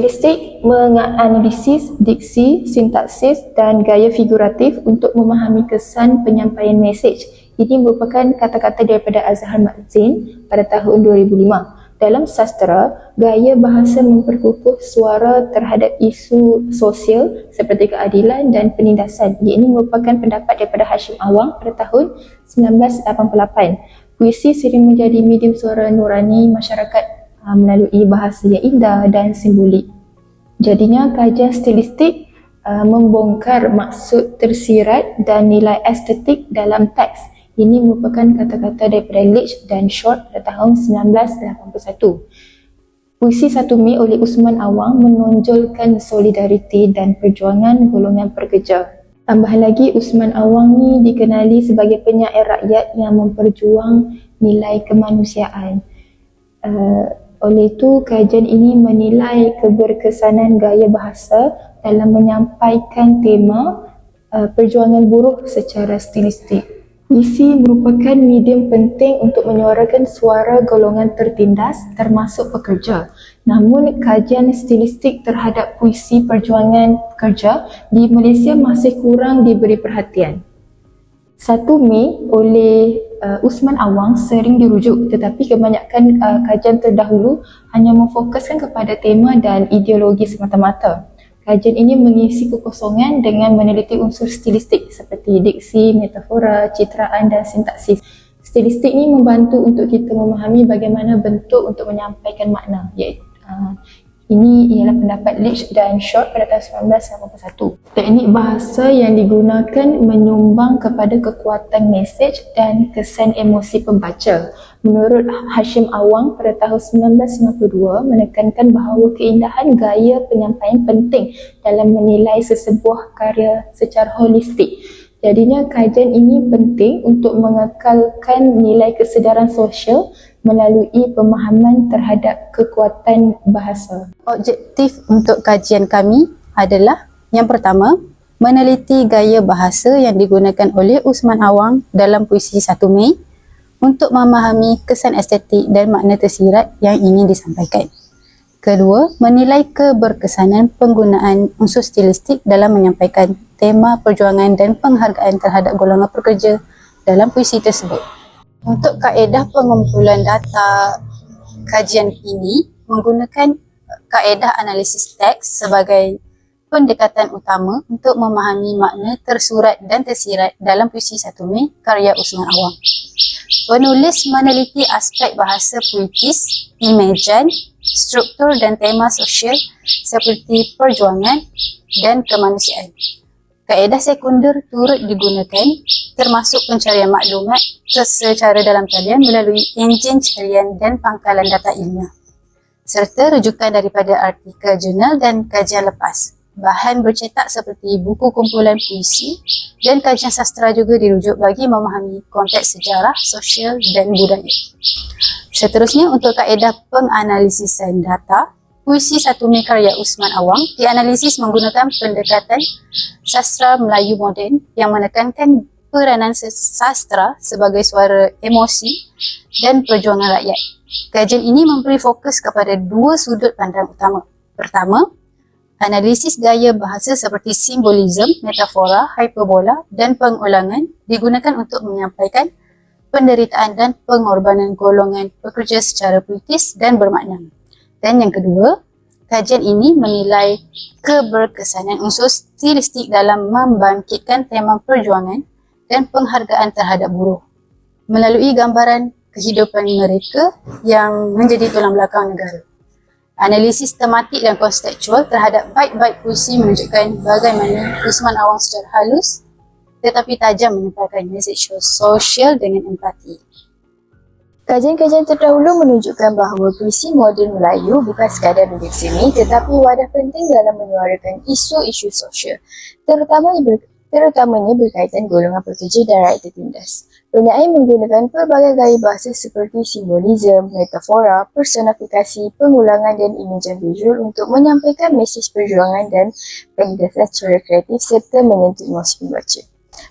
Stilistik menganalisis diksi, sintaksis dan gaya figuratif untuk memahami kesan penyampaian mesej. Ini merupakan kata-kata daripada Azhar Matzin pada tahun 2005. Dalam sastra, gaya bahasa memperkukuh suara terhadap isu sosial seperti keadilan dan penindasan. Ini merupakan pendapat daripada Hashim Awang pada tahun 1988. Puisi sering menjadi medium suara nurani masyarakat uh, melalui bahasa yang indah dan simbolik. Jadinya kajian stilistik uh, membongkar maksud tersirat dan nilai estetik dalam teks ini merupakan kata-kata daripada Leach dan Short pada tahun 1981. Puisi 1 Mei oleh Usman Awang menonjolkan solidariti dan perjuangan golongan pekerja. Tambahan lagi, Usman Awang ni dikenali sebagai penyair rakyat yang memperjuang nilai kemanusiaan. Uh, oleh itu, kajian ini menilai keberkesanan gaya bahasa dalam menyampaikan tema uh, perjuangan buruh secara stilistik. Puisi merupakan medium penting untuk menyuarakan suara golongan tertindas termasuk pekerja. Namun kajian stilistik terhadap puisi perjuangan pekerja di Malaysia masih kurang diberi perhatian. 1 Mei oleh uh, Usman Awang sering dirujuk tetapi kebanyakan uh, kajian terdahulu hanya memfokuskan kepada tema dan ideologi semata-mata. Kajian ini mengisi kekosongan dengan meneliti unsur stilistik seperti diksi, metafora, citraan dan sintaksis. Stilistik ini membantu untuk kita memahami bagaimana bentuk untuk menyampaikan makna iaitu uh, ini ialah pendapat Leach dan Short pada tahun 1981. Teknik bahasa yang digunakan menyumbang kepada kekuatan mesej dan kesan emosi pembaca. Menurut Hashim Awang pada tahun 1992 menekankan bahawa keindahan gaya penyampaian penting dalam menilai sesebuah karya secara holistik. Jadinya kajian ini penting untuk mengekalkan nilai kesedaran sosial melalui pemahaman terhadap kekuatan bahasa. Objektif untuk kajian kami adalah yang pertama, meneliti gaya bahasa yang digunakan oleh Usman Awang dalam puisi 1 Mei untuk memahami kesan estetik dan makna tersirat yang ingin disampaikan. Kedua, menilai keberkesanan penggunaan unsur stilistik dalam menyampaikan tema perjuangan dan penghargaan terhadap golongan pekerja dalam puisi tersebut. Untuk kaedah pengumpulan data kajian ini menggunakan kaedah analisis teks sebagai pendekatan utama untuk memahami makna tersurat dan tersirat dalam puisi satu Mei karya Usman Awang. Penulis meneliti aspek bahasa puitis, imajan, struktur dan tema sosial seperti perjuangan dan kemanusiaan. Kaedah sekunder turut digunakan termasuk pencarian maklumat secara dalam talian melalui enjin carian dan pangkalan data ilmiah serta rujukan daripada artikel jurnal dan kajian lepas. Bahan bercetak seperti buku kumpulan puisi dan kajian sastra juga dirujuk bagi memahami konteks sejarah, sosial dan budaya. Seterusnya untuk kaedah penganalisisan data, Puisi Satu Mei karya Usman Awang dianalisis menggunakan pendekatan sastra Melayu moden yang menekankan peranan sastra sebagai suara emosi dan perjuangan rakyat. Kajian ini memberi fokus kepada dua sudut pandang utama. Pertama, analisis gaya bahasa seperti simbolisme, metafora, hyperbola dan pengulangan digunakan untuk menyampaikan penderitaan dan pengorbanan golongan pekerja secara puitis dan bermakna. Dan yang kedua, kajian ini menilai keberkesanan unsur stilistik dalam membangkitkan tema perjuangan dan penghargaan terhadap buruh melalui gambaran kehidupan mereka yang menjadi tulang belakang negara. Analisis tematik dan konseptual terhadap bait-bait puisi menunjukkan bagaimana Usman Awang secara halus tetapi tajam menyampaikan mesej sosial dengan empati. Kajian-kajian terdahulu menunjukkan bahawa puisi moden Melayu bukan sekadar duduk sini tetapi wadah penting dalam menyuarakan isu-isu sosial terutamanya, ber, terutamanya berkaitan golongan pekerja dan rakyat tertindas. Penyair menggunakan pelbagai gaya bahasa seperti simbolisme, metafora, personifikasi, pengulangan dan imajan visual untuk menyampaikan mesej perjuangan dan penindasan secara kreatif serta menyentuh emosi pembaca.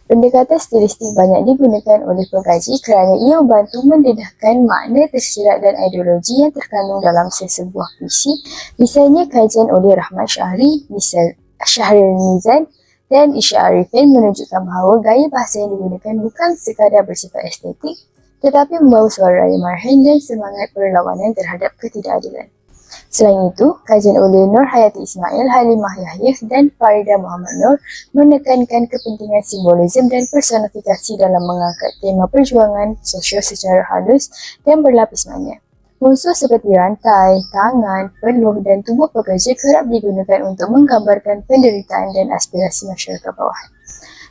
Pendekatan stilistik banyak digunakan oleh pengkaji kerana ia membantu mendedahkan makna tersirat dan ideologi yang terkandung dalam sesebuah puisi. Misalnya kajian oleh Rahmat Syahri, misal Syahril Mizan dan Isya Arifin menunjukkan bahawa gaya bahasa yang digunakan bukan sekadar bersifat estetik tetapi membawa suara raya marhain dan semangat perlawanan terhadap ketidakadilan. Selain itu, kajian oleh Nur Hayati Ismail, Halimah Yahya dan Farida Muhammad Nur menekankan kepentingan simbolisme dan personifikasi dalam mengangkat tema perjuangan sosial secara halus dan berlapis makna. Unsur seperti rantai, tangan, peluh dan tubuh pekerja kerap digunakan untuk menggambarkan penderitaan dan aspirasi masyarakat bawahan.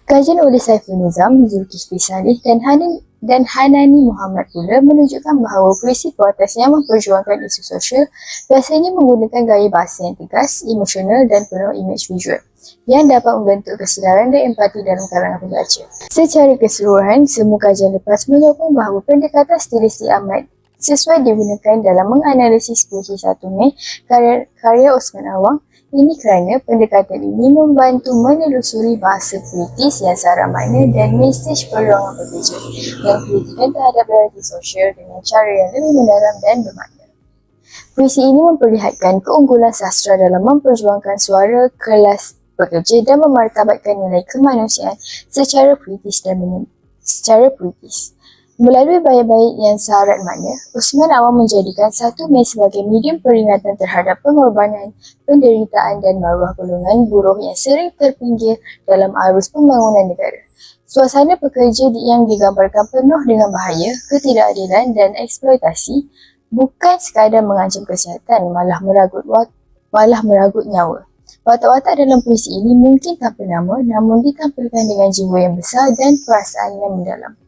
Kajian oleh Saiful Nizam, Zulkifli Salih dan Hanan dan Hanani Muhammad pula menunjukkan bahawa puisi protes yang memperjuangkan isu sosial biasanya menggunakan gaya bahasa yang tegas, emosional dan penuh imej visual yang dapat membentuk kesedaran dan empati dalam kalangan pembaca. Secara keseluruhan, semua kajian lepas menyokong bahawa pendekatan stilistik amat sesuai digunakan dalam menganalisis puisi 1 Mei karya, karya Osman Awang ini kerana pendekatan ini membantu menelusuri bahasa puitis yang sara makna dan mesej perjuangan pekerja yang kritikan terhadap realiti sosial dengan cara yang lebih mendalam dan bermakna. Puisi ini memperlihatkan keunggulan sastra dalam memperjuangkan suara kelas pekerja dan memartabatkan nilai kemanusiaan secara puitis dan menye- secara puitis. Melalui bait-bait yang syarat makna, Usman Awang menjadikan satu Mei sebagai medium peringatan terhadap pengorbanan, penderitaan dan maruah golongan buruh yang sering terpinggir dalam arus pembangunan negara. Suasana pekerja yang digambarkan penuh dengan bahaya, ketidakadilan dan eksploitasi bukan sekadar mengancam kesihatan, malah meragut wat- malah meragut nyawa. Watak-watak dalam puisi ini mungkin tanpa nama namun ditampilkan dengan jiwa yang besar dan perasaan yang mendalam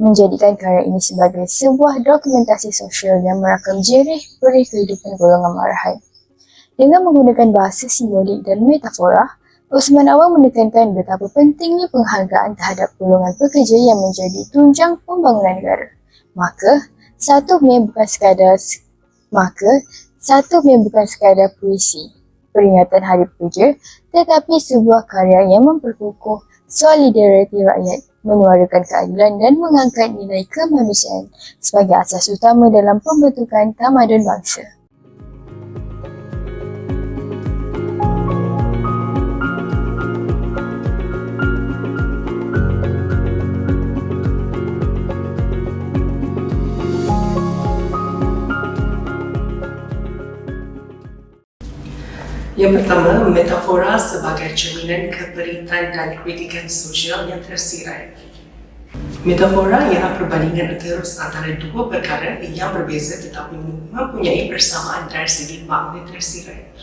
menjadikan karya ini sebagai sebuah dokumentasi sosial yang merakam jerih perih kehidupan golongan marahan. Dengan menggunakan bahasa simbolik dan metafora, Osman Awang menekankan betapa pentingnya penghargaan terhadap golongan pekerja yang menjadi tunjang pembangunan negara. Maka, satu Mei bukan sekadar maka satu Mei bukan sekadar puisi, peringatan Hari Pekerja, tetapi sebuah karya yang memperkukuh solidariti rakyat menyuarakan keadilan dan mengangkat nilai kemanusiaan sebagai asas utama dalam pembentukan tamadun bangsa. Yang pertama, metafora sebagai cerminan keperitan dan kritikan sosial yang tersirat. Metafora ialah perbandingan terus antara dua perkara yang berbeza tetapi mempunyai persamaan dari segi makna tersirat.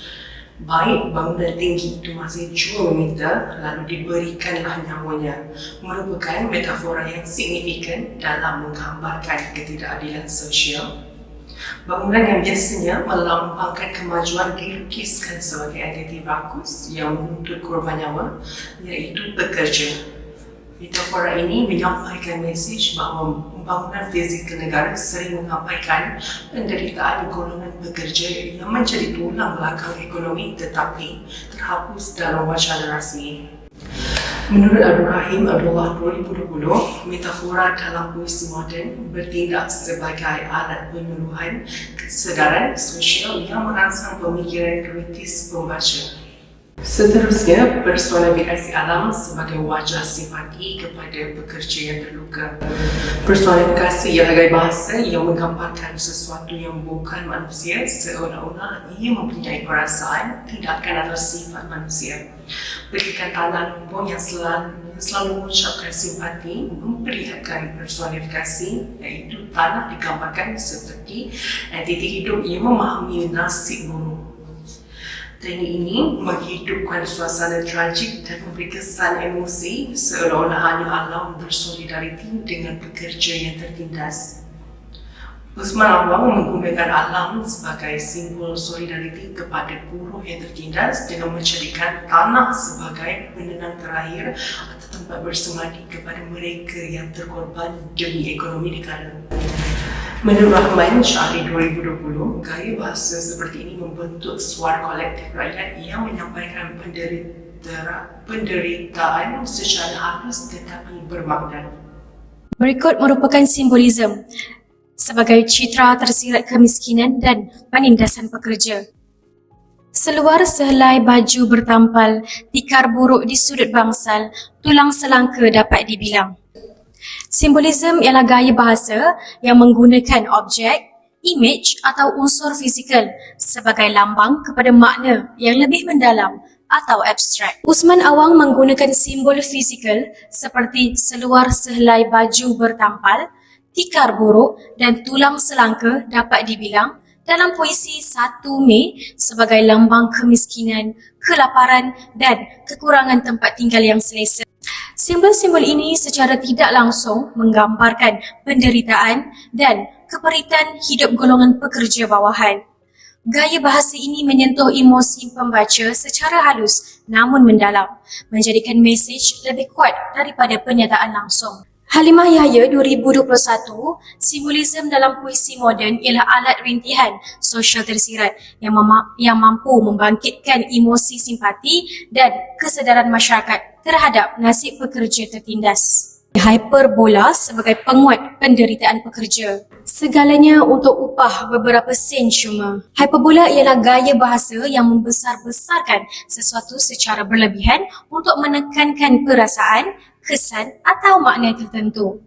Baik bangunan tinggi itu masih cuma meter lalu diberikanlah nyawanya merupakan metafora yang signifikan dalam menggambarkan ketidakadilan sosial Bangunan yang biasanya melambangkan kemajuan dilukiskan sebagai entiti rakus yang menuntut korban nyawa iaitu pekerja. Metafora ini menyampaikan mesej bahawa pembangunan fizikal negara sering menyampaikan penderitaan golongan pekerja yang menjadi tulang belakang ekonomi tetapi terhapus dalam wacana rasmi. Menurut Abdul Rahim Abdullah 2020, metafora dalam puisi moden bertindak sebagai alat penyuluhan kesedaran sosial yang merangsang pemikiran kritis pembaca. Seterusnya, personifikasi alam sebagai wajah simpati kepada pekerja yang terluka. Personifikasi ialah gaya bahasa yang menggambarkan sesuatu yang bukan manusia seolah-olah ia mempunyai perasaan, tindakan atau sifat manusia. Berikan tanah lumpur yang selalu, selalu mengucapkan simpati memperlihatkan personifikasi iaitu tanah digambarkan seperti entiti hidup yang memahami nasib buruh. Teknik ini menghidupkan suasana tragik dan memberi kesan emosi seolah-olah hanya alam bersolidariti dengan pekerja yang tertindas. Usman Awang menggunakan alam sebagai simbol solidariti kepada buruh yang tertindas dengan menjadikan tanah sebagai penenang terakhir atau tempat bersemadi kepada mereka yang terkorban demi ekonomi negara. Menurut Rahman Syahri 2020, gaya bahasa seperti ini membentuk suara kolektif rakyat yang menyampaikan penderi- ter- penderitaan secara halus tetapi bermakna. Berikut merupakan simbolisme sebagai citra tersirat kemiskinan dan penindasan pekerja. Seluar sehelai baju bertampal, tikar buruk di sudut bangsal, tulang selangka dapat dibilang. Simbolisme ialah gaya bahasa yang menggunakan objek, image atau unsur fizikal sebagai lambang kepada makna yang lebih mendalam atau abstrak. Usman Awang menggunakan simbol fizikal seperti seluar sehelai baju bertampal, tikar buruk dan tulang selangka dapat dibilang dalam puisi 1 Mei sebagai lambang kemiskinan, kelaparan dan kekurangan tempat tinggal yang selesa. Simbol-simbol ini secara tidak langsung menggambarkan penderitaan dan keperitan hidup golongan pekerja bawahan. Gaya bahasa ini menyentuh emosi pembaca secara halus namun mendalam, menjadikan mesej lebih kuat daripada pernyataan langsung. Halimah Yahya 2021, simbolisme dalam puisi moden ialah alat rintihan sosial tersirat yang, yang mampu membangkitkan emosi simpati dan kesedaran masyarakat terhadap nasib pekerja tertindas. Hyperbola sebagai penguat penderitaan pekerja. Segalanya untuk upah beberapa sen cuma. Hyperbola ialah gaya bahasa yang membesar-besarkan sesuatu secara berlebihan untuk menekankan perasaan, kesan atau makna tertentu.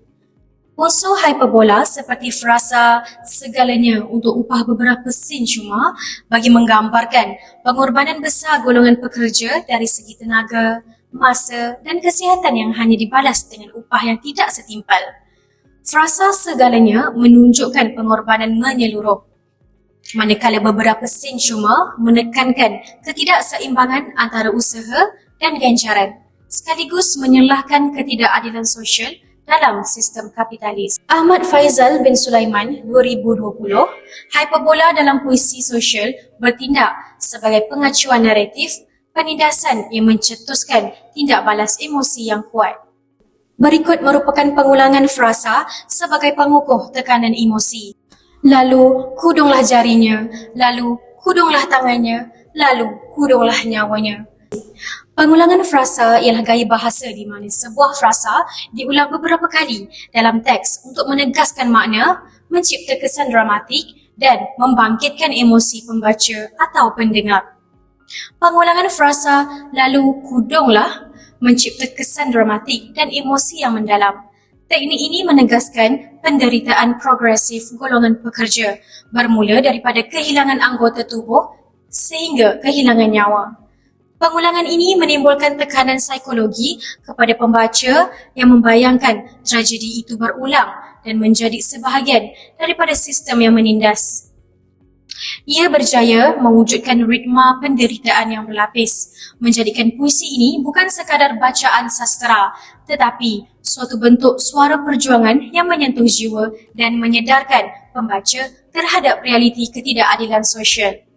Unsur hyperbola seperti frasa segalanya untuk upah beberapa sen cuma bagi menggambarkan pengorbanan besar golongan pekerja dari segi tenaga, masa dan kesihatan yang hanya dibalas dengan upah yang tidak setimpal. Frasa segalanya menunjukkan pengorbanan menyeluruh. Manakala beberapa sen cuma menekankan ketidakseimbangan antara usaha dan ganjaran sekaligus menyalahkan ketidakadilan sosial dalam sistem kapitalis. Ahmad Faizal bin Sulaiman 2020, hyperbola dalam puisi sosial bertindak sebagai pengacuan naratif penindasan yang mencetuskan tindak balas emosi yang kuat. Berikut merupakan pengulangan frasa sebagai pengukuh tekanan emosi. Lalu kudunglah jarinya, lalu kudunglah tangannya, lalu kudunglah nyawanya. Pengulangan frasa ialah gaya bahasa di mana sebuah frasa diulang beberapa kali dalam teks untuk menegaskan makna, mencipta kesan dramatik dan membangkitkan emosi pembaca atau pendengar. Pengulangan frasa lalu kudunglah mencipta kesan dramatik dan emosi yang mendalam. Teknik ini menegaskan penderitaan progresif golongan pekerja bermula daripada kehilangan anggota tubuh sehingga kehilangan nyawa. Pengulangan ini menimbulkan tekanan psikologi kepada pembaca yang membayangkan tragedi itu berulang dan menjadi sebahagian daripada sistem yang menindas. Ia berjaya mewujudkan ritma penderitaan yang berlapis, menjadikan puisi ini bukan sekadar bacaan sastera tetapi suatu bentuk suara perjuangan yang menyentuh jiwa dan menyedarkan pembaca terhadap realiti ketidakadilan sosial.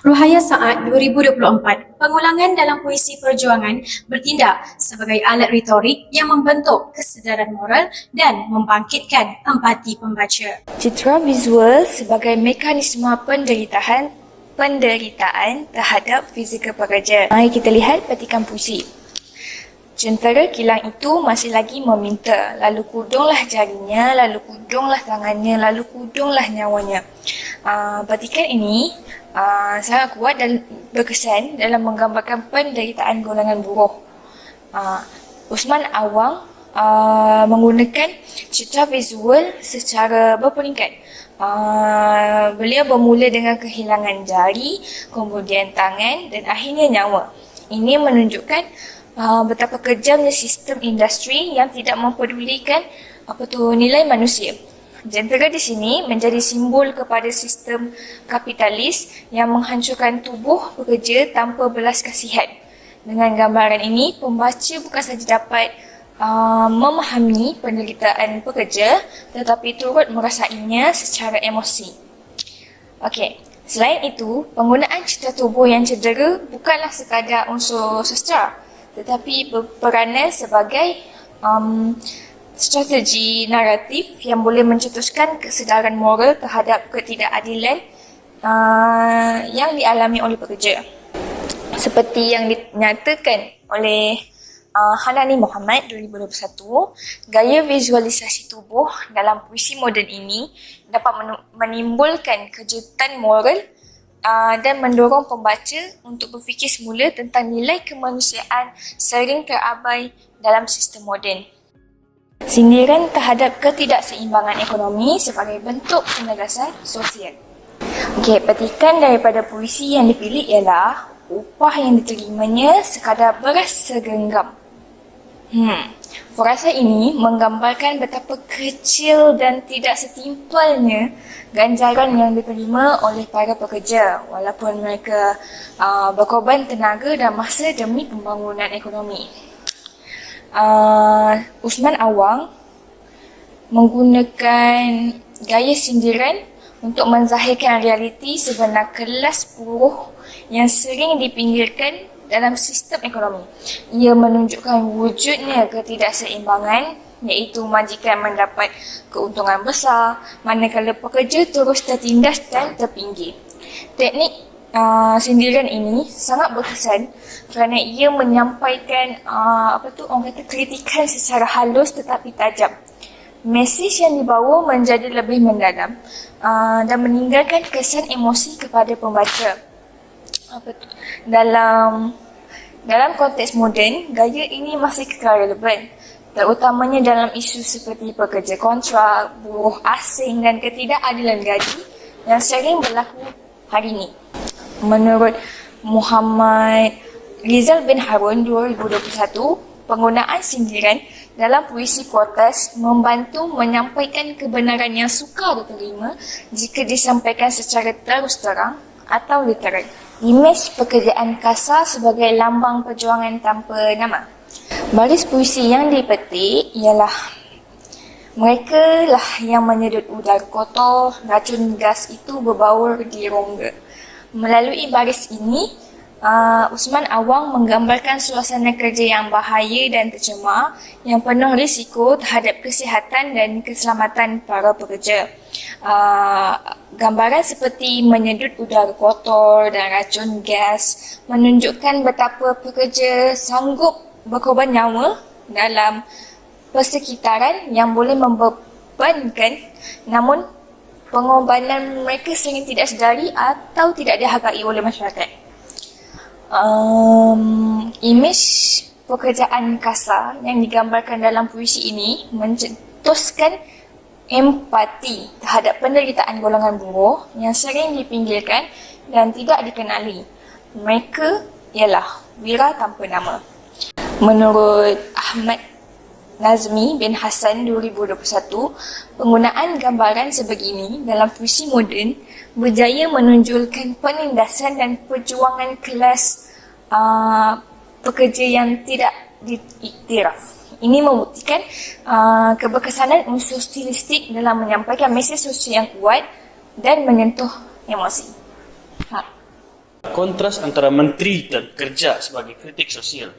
Ruhaya Saad 2024, pengulangan dalam puisi perjuangan bertindak sebagai alat retorik yang membentuk kesedaran moral dan membangkitkan empati pembaca. Citra visual sebagai mekanisme penderitaan penderitaan terhadap fizikal pekerja. Mari kita lihat petikan puisi. Jentera kilang itu masih lagi meminta, lalu kudunglah jarinya, lalu kudunglah tangannya, lalu kudunglah nyawanya. Uh, petikan ini uh, sangat kuat dan berkesan dalam menggambarkan penderitaan golongan buruh. Uh, Usman Awang uh, menggunakan citra visual secara berperingkat. Uh, beliau bermula dengan kehilangan jari, kemudian tangan dan akhirnya nyawa. Ini menunjukkan uh, betapa kejamnya sistem industri yang tidak mempedulikan apa tu nilai manusia. Jentera di sini menjadi simbol kepada sistem kapitalis yang menghancurkan tubuh pekerja tanpa belas kasihan. Dengan gambaran ini, pembaca bukan saja dapat uh, memahami penderitaan pekerja tetapi turut merasainya secara emosi. Okey, selain itu, penggunaan citra tubuh yang cedera bukanlah sekadar unsur sastra tetapi berperanan sebagai um, strategi naratif yang boleh mencetuskan kesedaran moral terhadap ketidakadilan uh, yang dialami oleh pekerja. Seperti yang dinyatakan oleh uh, Hanani Muhammad 2021, gaya visualisasi tubuh dalam puisi moden ini dapat menimbulkan kejutan moral uh, dan mendorong pembaca untuk berfikir semula tentang nilai kemanusiaan sering terabai dalam sistem moden. Sindiran terhadap ketidakseimbangan ekonomi sebagai bentuk penegasan sosial. Okey, petikan daripada puisi yang dipilih ialah upah yang diterimanya sekadar beras segenggam. Hmm, frasa ini menggambarkan betapa kecil dan tidak setimpalnya ganjaran yang diterima oleh para pekerja walaupun mereka uh, berkorban tenaga dan masa demi pembangunan ekonomi. Uh, Usman Awang menggunakan gaya sindiran untuk menzahirkan realiti sebenar kelas buruh yang sering dipinggirkan dalam sistem ekonomi. Ia menunjukkan wujudnya ketidakseimbangan iaitu majikan mendapat keuntungan besar manakala pekerja terus tertindas dan terpinggir. Teknik uh, sindiran ini sangat berkesan kerana ia menyampaikan uh, apa tu orang kata kritikan secara halus tetapi tajam. Mesej yang dibawa menjadi lebih mendalam uh, dan meninggalkan kesan emosi kepada pembaca. Apa tu? Dalam dalam konteks moden, gaya ini masih kekal relevan terutamanya dalam isu seperti pekerja kontrak, buruh asing dan ketidakadilan gaji yang sering berlaku hari ini. Menurut Muhammad Rizal bin Harun 2021, penggunaan sindiran dalam puisi protes membantu menyampaikan kebenaran yang sukar diterima jika disampaikan secara terus terang atau literal. Imej pekerjaan kasar sebagai lambang perjuangan tanpa nama. Baris puisi yang dipetik ialah mereka lah yang menyedut udara kotor, racun gas itu berbaur di rongga. Melalui baris ini, uh, Usman Awang menggambarkan suasana kerja yang bahaya dan tercemar yang penuh risiko terhadap kesihatan dan keselamatan para pekerja. Uh, gambaran seperti menyedut udara kotor dan racun gas menunjukkan betapa pekerja sanggup berkorban nyawa dalam persekitaran yang boleh membebankan namun pengorbanan mereka sering tidak sedari atau tidak dihargai oleh masyarakat. Um, imej pekerjaan kasar yang digambarkan dalam puisi ini mencetuskan empati terhadap penderitaan golongan buruh yang sering dipinggirkan dan tidak dikenali. Mereka ialah wira tanpa nama. Menurut Ahmad Nazmi bin Hassan 2021, penggunaan gambaran sebegini dalam puisi moden berjaya menonjolkan penindasan dan perjuangan kelas uh, pekerja yang tidak diiktiraf. Ini membuktikan uh, keberkesanan unsur stilistik dalam menyampaikan mesej sosial yang kuat dan menyentuh emosi. Ha. Kontras antara menteri dan kerja sebagai kritik sosial.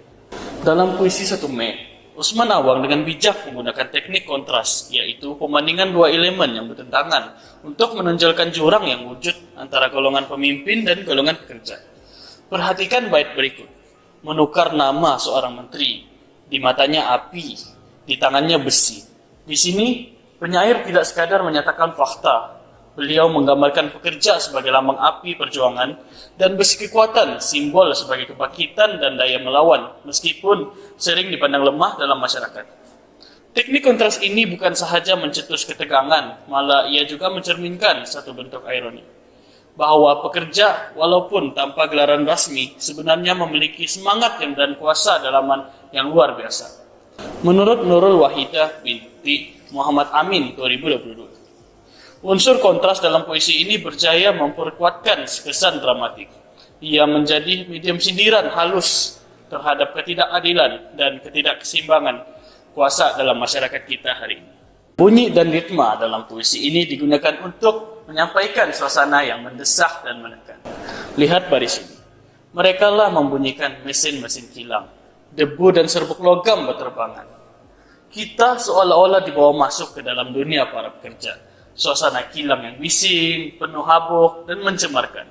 Dalam puisi 1 Mei, Usman Awang dengan bijak menggunakan teknik kontras, iaitu pembandingan dua elemen yang bertentangan untuk menonjolkan jurang yang wujud antara golongan pemimpin dan golongan pekerja. Perhatikan bait berikut. Menukar nama seorang menteri, di matanya api, di tangannya besi. Di sini, penyair tidak sekadar menyatakan fakta, Beliau menggambarkan pekerja sebagai lambang api perjuangan dan besi kekuatan, simbol sebagai kebangkitan dan daya melawan, meskipun sering dipandang lemah dalam masyarakat. Teknik kontras ini bukan sahaja mencetus ketegangan, malah ia juga mencerminkan satu bentuk ironi. Bahawa pekerja, walaupun tanpa gelaran rasmi, sebenarnya memiliki semangat yang dan kuasa dalaman yang luar biasa. Menurut Nurul Wahidah binti Muhammad Amin 2022, Unsur kontras dalam puisi ini berjaya memperkuatkan kesan dramatik. Ia menjadi medium sindiran halus terhadap ketidakadilan dan ketidakkeseimbangan kuasa dalam masyarakat kita hari ini. Bunyi dan ritma dalam puisi ini digunakan untuk menyampaikan suasana yang mendesak dan menekan. Lihat baris ini. Mereka lah membunyikan mesin-mesin kilang. Debu dan serbuk logam berterbangan. Kita seolah-olah dibawa masuk ke dalam dunia para pekerja suasana kilang yang bising, penuh habuk, dan mencemarkan.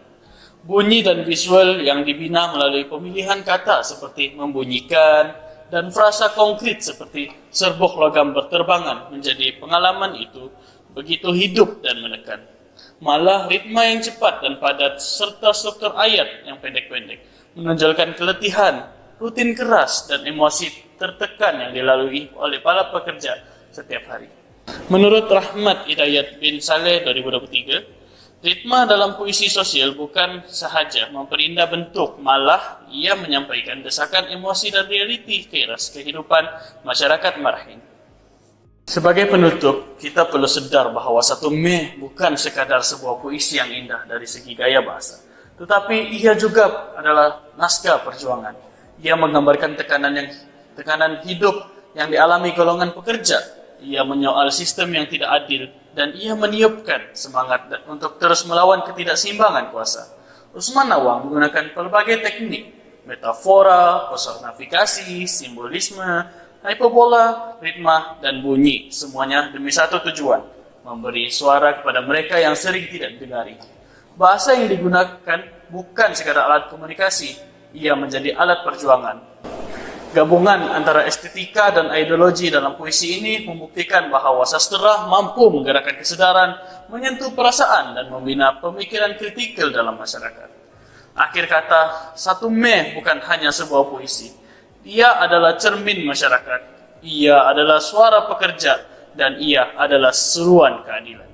Bunyi dan visual yang dibina melalui pemilihan kata seperti membunyikan dan frasa konkret seperti serbuk logam berterbangan menjadi pengalaman itu begitu hidup dan menekan. Malah ritma yang cepat dan padat serta struktur ayat yang pendek-pendek menonjolkan keletihan, rutin keras dan emosi tertekan yang dilalui oleh para pekerja setiap hari. Menurut Rahmat Hidayat bin Saleh 2023, ritma dalam puisi sosial bukan sahaja memperindah bentuk, malah ia menyampaikan desakan emosi dan realiti keiras kehidupan masyarakat Marahin. Sebagai penutup, kita perlu sedar bahawa satu Mei bukan sekadar sebuah puisi yang indah dari segi gaya bahasa, tetapi ia juga adalah naskah perjuangan. Ia menggambarkan tekanan yang tekanan hidup yang dialami golongan pekerja. Ia menyoal sistem yang tidak adil dan ia meniupkan semangat untuk terus melawan ketidakseimbangan kuasa. Usman Nawang menggunakan pelbagai teknik, metafora, personifikasi, simbolisme, hyperbola, ritma, dan bunyi. Semuanya demi satu tujuan, memberi suara kepada mereka yang sering tidak didengari. Bahasa yang digunakan bukan sekadar alat komunikasi, ia menjadi alat perjuangan. Gabungan antara estetika dan ideologi dalam puisi ini membuktikan bahawa sastra mampu menggerakkan kesedaran, menyentuh perasaan dan membina pemikiran kritikal dalam masyarakat. Akhir kata, satu Mei bukan hanya sebuah puisi. Ia adalah cermin masyarakat. Ia adalah suara pekerja dan ia adalah seruan keadilan.